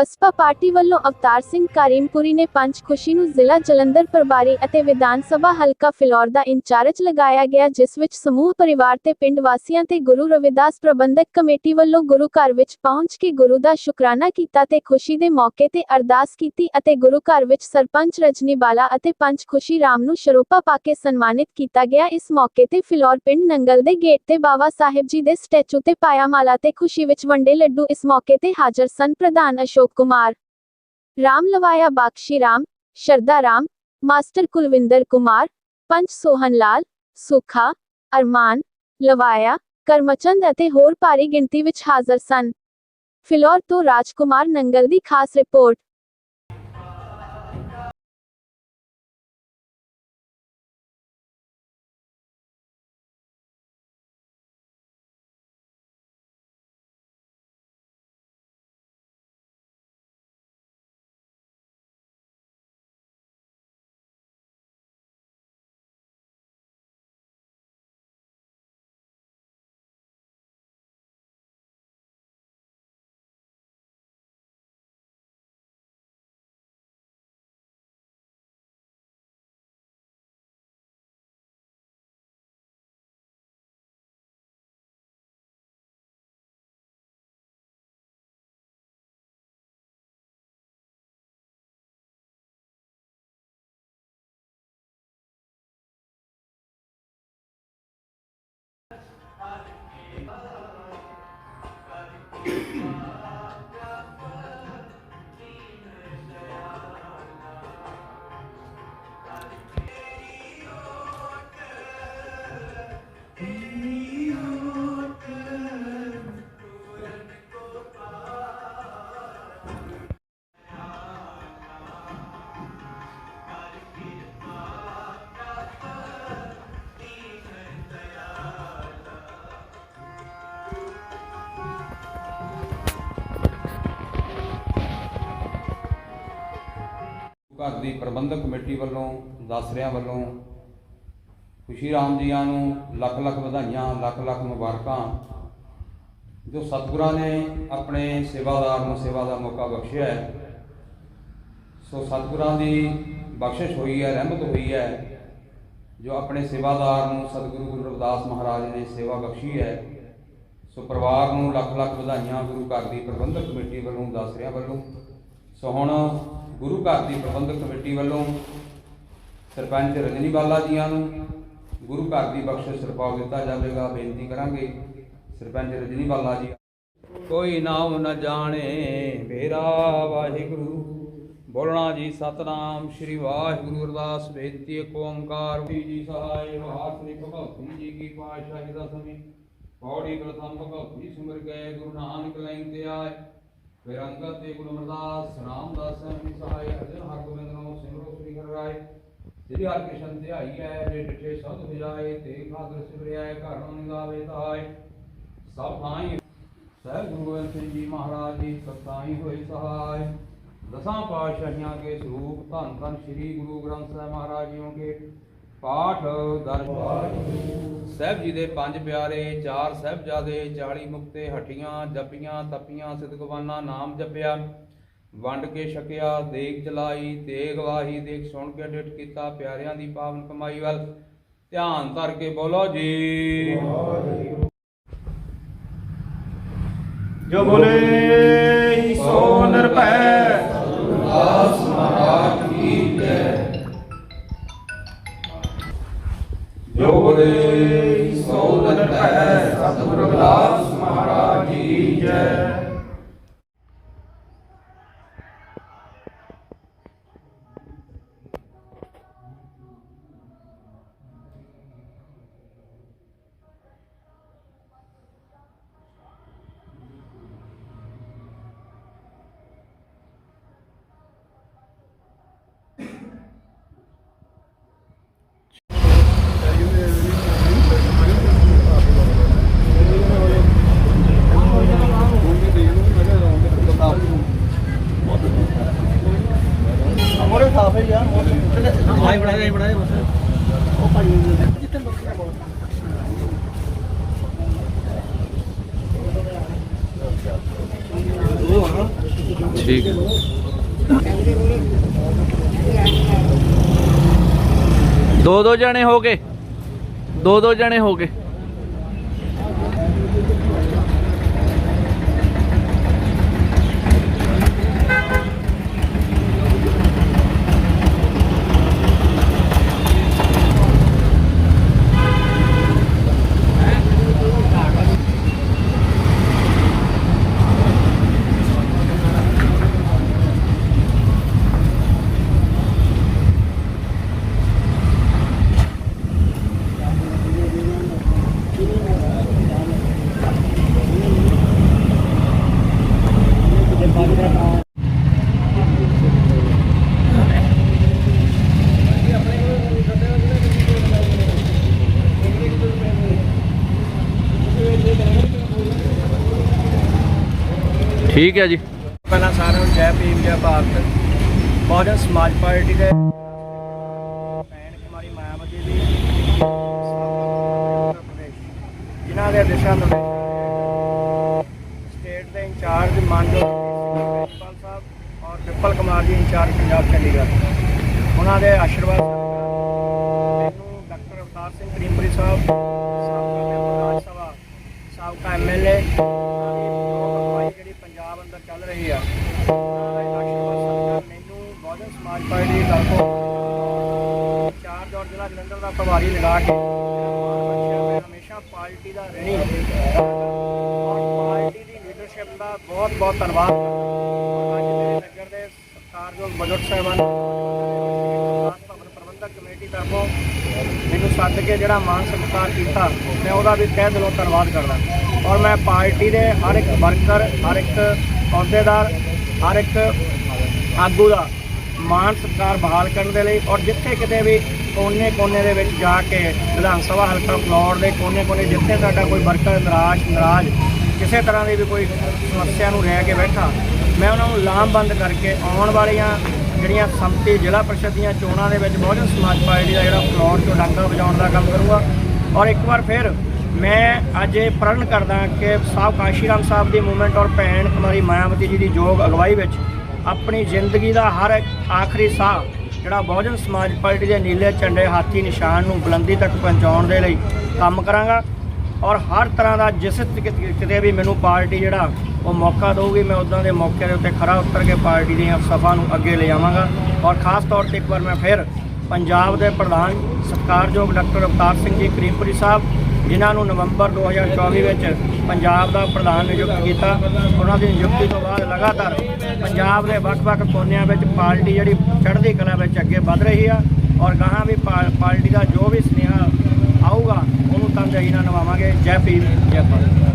ਬਸਪਾ party ਵੱਲੋਂ ਅਵਤਾਰ ਸਿੰਘ ਕਰੀਮਪੁਰੀ ਨੇ ਪੰਜ ਖੁਸ਼ੀ ਨੂੰ ਜ਼ਿਲ੍ਹਾ ਜਲੰਧਰ ਪ੍ਰਭਾਰੀ ਅਤੇ ਵਿਧਾਨ ਸਭਾ ਹਲਕਾ ਫਿਲੌਰ ਦਾ ਇੰਚਾਰਜ ਲਗਾਇਆ ਗਿਆ, ਜਿਸ ਵਿੱਚ ਸਮੂਹ ਪਰਿਵਾਰ ਤੇ ਪਿੰਡ ਵਾਸੀਆਂ ਤੇ ਗੁਰੂ ਰਵਿਦਾਸ ਪ੍ਰਬੰਧਕ ਕਮੇਟੀ ਵੱਲੋਂ ਗੁਰੂ ਘਰ ਵਿੱਚ ਪਹੁੰਚ ਕੇ ਗੁਰੂ ਦਾ ਸ਼ੁਕਰਾਨਾ ਕੀਤਾ ਤੇ ਖੁਸ਼ੀ ਦੇ ਮੌਕੇ ਤੇ ਅਰਦਾਸ ਕੀਤੀ ਅਤੇ ਗੁਰੂ ਘਰ ਵਿੱਚ ਸਰਪੰਚ ਰਜਨੀ ਬਾਲਾ ਅਤੇ ਪੰਜ ਖੁਸ਼ੀ ਰਾਮ ਨੂੰ ਸ਼ਰੋਪਾ ਪਾ ਕੇ ਸਨਮਾਨਿਤ ਕੀਤਾ ਗਿਆ। ਇਸ ਮੌਕੇ ਤੇ ਫਿਲੌਰ ਪਿੰਡ ਨੰਗਲ ਦੇ ਗੇਟ ਤੇ ਬਾਬਾ ਸਾਹਿਬ ਜੀ ਦੇ ਸਟੈਚੂ ਤੇ ਪਾਇਆ ਮਾਲਾ ਤੇ ਖੁਸ਼ੀ ਵਿੱਚ ਵੰਡੇ ਲੱਡੂ ਇਸ ਮੌਕੇ ਤੇ ਹਾਜ਼ਰ ਸਨ। ਪ੍ਰਧਾਨ ਅਸ਼ੋਕ ਕੁਮਾਰ। ਰਾਮ ਲਵਾਇਆ ਬਾਕਸ਼ੀ ਰਾਮ, ਸ਼ਰਦਾ ਰਾਮ, ਮਾਸਟਰ ਕੁਲਵਿੰਦਰ ਕੁਮਾਰ, ਪੰਚ ਸੋਹਨ ਲਾਲ, ਸੁਖਾ, ਅਰਮਾਨ, ਲਵਾਇਆ, ਕਰਮਚੰਦ ਅਤੇ ਹੋਰ ਭਾਰੀ ਗਿਣਤੀ ਵਿੱਚ ਹਾਜ਼ਰ ਸਨ। ਫਿਲੌਰ ਤੋਂ ਰਾਜਕੁਮਾਰ ਨੰਗਲ ਦੀ ਖਾਸ ਰਿਪੋਰਟ। ਘਰ ਦੀ ਪ੍ਰਬੰਧਕ ਕਮੇਟੀ ਵੱਲੋਂ, ਦਾਸਰਿਆਂ ਵੱਲੋਂ ਖੁਸ਼ੀ ਰਾਮ ਜੀਆਂ ਨੂੰ ਲੱਖ ਲੱਖ ਵਧਾਈਆਂ, ਲੱਖ ਲੱਖ ਮੁਬਾਰਕਾਂ, ਜੋ ਸਤਿਗੁਰਾਂ ਨੇ ਆਪਣੇ ਸੇਵਾਦਾਰ ਨੂੰ ਸੇਵਾ ਦਾ ਮੌਕਾ ਬਖਸ਼ਿਆ ਹੈ, ਸੋ ਸਤਿਗੁਰਾਂ ਦੀ ਬਖਸ਼ਿਸ਼ ਹੋਈ ਹੈ, ਰਹਿਮਤ ਹੋਈ ਹੈ, ਜੋ ਆਪਣੇ ਸੇਵਾਦਾਰ ਨੂੰ ਸਤਿਗੁਰੂ ਗੁਰੂ ਰਵਿਦਾਸ ਮਹਾਰਾਜ ਨੇ ਸੇਵਾ ਬਖਸ਼ੀ ਹੈ, ਸੋ ਪਰਿਵਾਰ ਨੂੰ ਲੱਖ ਲੱਖ ਵਧਾਈਆਂ ਗੁਰੂ ਘਰ ਦੀ ਪ੍ਰਬੰਧਕ ਕਮੇਟੀ ਵੱਲੋਂ, ਦਾਸਰਿਆਂ ਵੱਲੋਂ, ਸੋ ਹੁਣ ਗੁਰੂ ਘਰ ਦੀ ਪ੍ਰਬੰਧਕ ਕਮੇਟੀ ਵੱਲੋਂ ਸਰਪੰਚ ਰਜਨੀ ਬਾਲਾ ਜੀਆਂ ਨੂੰ ਗੁਰੂ ਘਰ ਦੀ ਬਖਸ਼ਿਸ਼ ਸਰਪਾਉ ਦਿੱਤਾ ਜਾਵੇਗਾ, ਬੇਨਤੀ ਕਰਾਂਗੇ ਸਰਪੰਚ ਰਜਨੀ ਬਾਲਾ ਜੀ। ਕੋਈ ਨਾਮ ਨ ਜਾਣੇ, ਮੇਰਾ ਵਾਹਿਗੁਰੂ। ਬੋਲਣਾ ਜੀ, ਸਤਨਾਮ ਸ੍ਰੀ ਵਾਹਿਗੁਰੂ ਅਰਦਾਸ, ਬੇਨਤੀ ਏਕ ਓੰਕਾਰ। ਜੀ ਸਹਾਇ, ਮਹਾਤਮੀ ਭਗਵਤੀ ਜੀ ਕੀ ਪਾਤਸ਼ਾਹੀ ਦਾ ਸਮੀ। ਪੌੜੀ ਪ੍ਰਥਮ ਭਗਵਤੀ ਸਿਮਰ ਗਏ, ਗੁਰੂ ਨਾਨਕ ਲੈਂ ਤੇ ਆਏ। ਫਿਰ ਅੰਗਦ ਤੇ ਗੁਰੂ ਅਮਰਦਾਸ ਰਾਮਦਾਸ ਜੀ ਸਹਾਇ ਅਰਜਨ ਹਰਗੋਬਿੰਦ ਨੂੰ ਸਿਮਰੋ ਸ੍ਰੀ ਹਰਿ ਰਾਏ ਸ੍ਰੀ ਹਰਿਕ੍ਰਿਸ਼ਨ ਧਿਆਈ ਹੈ, ਜੇ ਡਿਠੇ ਸਦ 부ਜਾਏ ਤੇ ਖਾਦਰ ਸਿਮਰਿਆਏ, ਘਰ ਨੂੰ ਨਿਗਾਵੇ ਤਾਏ ਸਭ ਥਾਈ ਸਹਿਬ ਗੁਰੂ ਗੋਬਿੰਦ ਸਿੰਘ ਜੀ ਮਹਾਰਾਜ ਜੀ ਸਤਾਈ ਹੋਏ ਸਹਾਇ ਦਸਾਂ ਪਾਤਸ਼ਾਹੀਆਂ ਕੇ ਸਰੂਪ ਧੰਨ ਧੰਨ ਸ੍ਰੀ ਗੁਰੂ ਗ੍ਰੰਥ ਸਾਹਿਬ ਮਹਾਰਾਜ ਜੀਓ ਕੇ। ਪਾਠ ਦਰਜ ਸਾਹਿਬ ਜੀ ਦੇ ਪੰਜ ਪਿਆਰੇ ਚਾਰ ਸਾਹਿਬਜ਼ਾਦੇ 40 ਮੁਕਤੇ ਹਟੀਆਂ ਜਪੀਆਂ ਤਪੀਆਂ ਸਿਦਕਵਾਨਾ ਨਾਮ ਜਪਿਆ। ਵੰਡ ਕੇ ਛਕਿਆ ਦੇਖ ਚਲਾਈ ਤੇਗ ਵਾਹੀ ਦੇਖ ਸੁਣ ਕੇ ਡਿਟ ਕੀਤਾ ਪਿਆਰਿਆਂ ਦੀ ਪਾਵਨ ਕਮਾਈ ਵੱਲ। ਧਿਆਨ ਧਰ ਕੇ ਬੋਲੋ ਜੀ। ਜੋ ਬੋਲੇ ਸੋ ਨਿਰਭੈ। ਦਾਸ ਮਹਾਰਾਜ ਕੀ ਜੋ ਬੋਲੇ ਸੋ ਨਿਰਭੈ ਸਤਿਗੁਰੂ ਰਵਿਦਾਸ ਮਹਾਰਾਜ ਕੀ ਜੈ ਮੋਰੇ ਸਾਫ਼ ਹੈ ਯਾਰ ਆਈ ਬਣਾ ਦੇ ਬਣਾ ਦੇ ਬਸ ਉਹ ਭਾਈ ਜਿੱਥੇ ਬੱਕਰਾ ਬੋਲ ਉਹ ਹਾਂ ਠੀਕ। ਹੈ ਦੋ ਦੋ ਜਣੇ ਹੋ ਗਏ। ਦੋ ਦੋ ਜਣੇ ਹੋ ਗਏ। ਠੀਕ ਹੈ ਜੀ। ਪਹਿਲਾਂ ਸਾਰਿਆਂ ਨੂੰ ਜੈ ਭੀਮ, ਜੈ ਭਾਰਤ। ਬਹੁਜਨ ਸਮਾਜ ਪਾਰਟੀ ਦੇ ਭੈਣ ਕੁਮਾਰੀ ਮਾਇਆਵਤੀ ਦੀ ਜਿਨ੍ਹਾਂ ਦੇ ਦਿਸ਼ਾ ਨਿਰਦੇਸ਼ ਸਟੇਟ ਦੇ ਇੰਚਾਰਜ ਮਾਨਯੋਗ ਪ੍ਰਿੰਸੀਪਲ ਸਾਹਿਬ ਔਰ ਵਿਪਲ ਕੁਮਾਰ ਜੀ ਇੰਚਾਰਜ ਪੰਜਾਬ ਚੰਡੀਗੜ੍ਹ। ਉਹਨਾਂ ਦੇ ਆਸ਼ੀਰਵਾਦ ਮੈਨੂੰ ਡਾਕਟਰ ਅਵਤਾਰ ਸਿੰਘ ਕਰੀਮਪੁਰੀ ਸਾਹਿਬ, ਸਾਬਕਾ ਮੈਂਬਰ ਰਾਜ ਸਭਾ, ਸਾਬਕਾ ਐਮਐਲਏ ਮੈਨੂੰ ਬਹੁਜਨ ਸਮਾਜ ਪਾਰਟੀ ਤਰਫੋਂ ਚਾਰ ਔਰ ਜ਼ਿਲ੍ਹਾ ਜਲੰਧਰ ਦਾ ਪ੍ਰਭਾਰੀ ਲਗਾ ਕੇ ਮੈਂ ਹਮੇਸ਼ਾ ਪਾਰਟੀ ਦਾ ਰਹਿਣੀ ਔਰ ਪਾਰਟੀ ਦੀ ਲੀਡਰਸ਼ਿਪ ਦਾ ਬਹੁਤ ਬਹੁਤ ਧੰਨਵਾਦ ਅੱਜ ਮੇਰੇ ਨਗਰ ਦੇ ਸਤਿਕਾਰਯੋਗ ਬਜਟ ਸਾਹਿਬਾਨ ਭਵਨ ਪ੍ਰਬੰਧਕ ਕਮੇਟੀ ਤਰਫੋਂ ਮੈਨੂੰ ਸੱਦ ਕੇ ਜਿਹੜਾ ਮਾਨ ਸਤਿਕਾਰ ਕੀਤਾ ਮੈਂ ਉਹਦਾ ਵੀ ਤਹਿ ਦਿਲੋਂ ਧੰਨਵਾਦ ਕਰਦਾ ਔਰ ਮੈਂ ਪਾਰਟੀ ਦੇ ਹਰ ਇੱਕ ਵਰਕਰ ਹਰ ਇੱਕ ਅਹੁਦੇਦਾਰ ਹਰ ਇੱਕ ਆਗੂ ਦਾ ਮਾਨ ਸਤਿਕਾਰ ਬਹਾਲ ਕਰਨ ਦੇ ਲਈ ਔਰ ਜਿੱਥੇ ਕਿਤੇ ਵੀ ਕੋਨੇ-ਕੋਨੇ ਦੇ ਵਿੱਚ ਜਾ ਕੇ ਵਿਧਾਨ ਸਭਾ ਹਲਕਾ ਫਲੋਰ ਦੇ ਕੋਨੇ-ਕੋਨੇ ਜਿੱਥੇ ਸਾਡਾ ਕੋਈ ਵਰਕਰ ਨਿਰਾਸ਼, ਨਾਰਾਜ਼ ਕਿਸੇ ਤਰ੍ਹਾਂ ਦੀ ਵੀ ਕੋਈ ਸਮੱਸਿਆ ਨੂੰ ਰਹਿ ਕੇ ਬੈਠਾ, ਮੈਂ ਉਹਨਾਂ ਨੂੰ ਲਾਮਬੰਦ ਕਰਕੇ ਆਉਣ ਵਾਲੀਆਂ ਜਿਹੜੀਆਂ ਸੰਮਤੀ ਜ਼ਿਲ੍ਹਾ ਪਰਿਸ਼ਦ ਦੀਆਂ ਚੋਣਾਂ ਦੇ ਵਿੱਚ ਬਹੁਜਨ ਸਮਾਜ ਪਾਰਟੀ ਦਾ ਜਿਹੜਾ ਫਲੋਰ ਤੋਂ ਡਾਂਗਾ ਵਜਾਉਣ ਦਾ ਕੰਮ ਕਰੂੰਗਾ ਔਰ ਇੱਕ ਵਾਰ ਫਿਰ ਮੈਂ ਅੱਜ ਇਹ ਪ੍ਰਣ ਕਰਦਾ ਕਿ ਸਾਹਿਬ ਕਾਸ਼ੀ ਰਾਮ ਸਾਹਿਬ ਦੀ ਮੂਵਮੈਂਟ ਔਰ ਭੈਣ ਕੁਮਾਰੀ ਮਾਇਆਵਤੀ ਜੀ ਦੀ ਯੋਗ ਅਗਵਾਈ ਵਿੱਚ ਆਪਣੀ ਜ਼ਿੰਦਗੀ ਦਾ ਹਰ ਆਖਰੀ ਸਾਹ ਜਿਹੜਾ ਬਹੁਜਨ ਸਮਾਜ ਪਾਰਟੀ ਦੇ ਨੀਲੇ ਝੰਡੇ ਹਾਥੀ ਨਿਸ਼ਾਨ ਨੂੰ ਬੁਲੰਦੀ ਤੱਕ ਪਹੁੰਚਾਉਣ ਦੇ ਲਈ ਕੰਮ ਕਰਾਂਗਾ ਔਰ ਹਰ ਤਰ੍ਹਾਂ ਦਾ ਜਿਸ ਕਿਤੇ ਵੀ ਮੈਨੂੰ ਪਾਰਟੀ ਜਿਹੜਾ ਉਹ ਮੌਕਾ ਦੇਊਗੀ, ਮੈਂ ਉਦਾਂ ਦੇ ਮੌਕੇ ਦੇ ਉੱਤੇ ਖਰਾ ਉਤਰ ਕੇ ਪਾਰਟੀ ਦੀਆਂ ਸਭਾ ਨੂੰ ਅੱਗੇ ਲੈ ਜਾਵਾਂਗਾ ਔਰ ਖਾਸ ਤੌਰ ਤੇ ਇੱਕ ਵਾਰ ਮੈਂ ਫਿਰ ਪੰਜਾਬ ਦੇ ਪ੍ਰਧਾਨ ਸਤਿਕਾਰਯੋਗ ਡਾਕਟਰ ਅਵਤਾਰ ਸਿੰਘ ਜੀ, ਕਰੀਮਪੁਰੀ ਸਾਹਿਬ ਜਿਨ੍ਹਾਂ ਨੂੰ ਨਵੰਬਰ 2024 ਵਿੱਚ ਪੰਜਾਬ ਦਾ ਪ੍ਰਧਾਨ ਨਿਯੁਕਤ ਕੀਤਾ, ਉਹਨਾਂ ਦੀ ਨਿਯੁਕਤੀ ਤੋਂ ਬਾਅਦ ਲਗਾਤਾਰ ਪੰਜਾਬ ਦੇ ਵੱਖ-ਵੱਖ ਕੋਨਿਆਂ ਵਿੱਚ ਪਾਰਟੀ ਜਿਹੜੀ ਚੜ੍ਹਦੀ ਕਲਾ ਵਿੱਚ ਅੱਗੇ ਵਧ ਰਹੀ ਆ ਔਰ ਗਾਹਾਂ ਵੀ ਪਾ- ਪਾਰਟੀ ਦਾ ਜੋ ਵੀ ਸੁਨੇਹਾ ਆਊਗਾ, ਉਹਨੂੰ ਤਨਦੇਹੀ ਨਾਲ ਨਿਭਾਵਾਂਗੇ। ਜੈ ਭੀਮ, ਜੈ ਭਾਰਤ।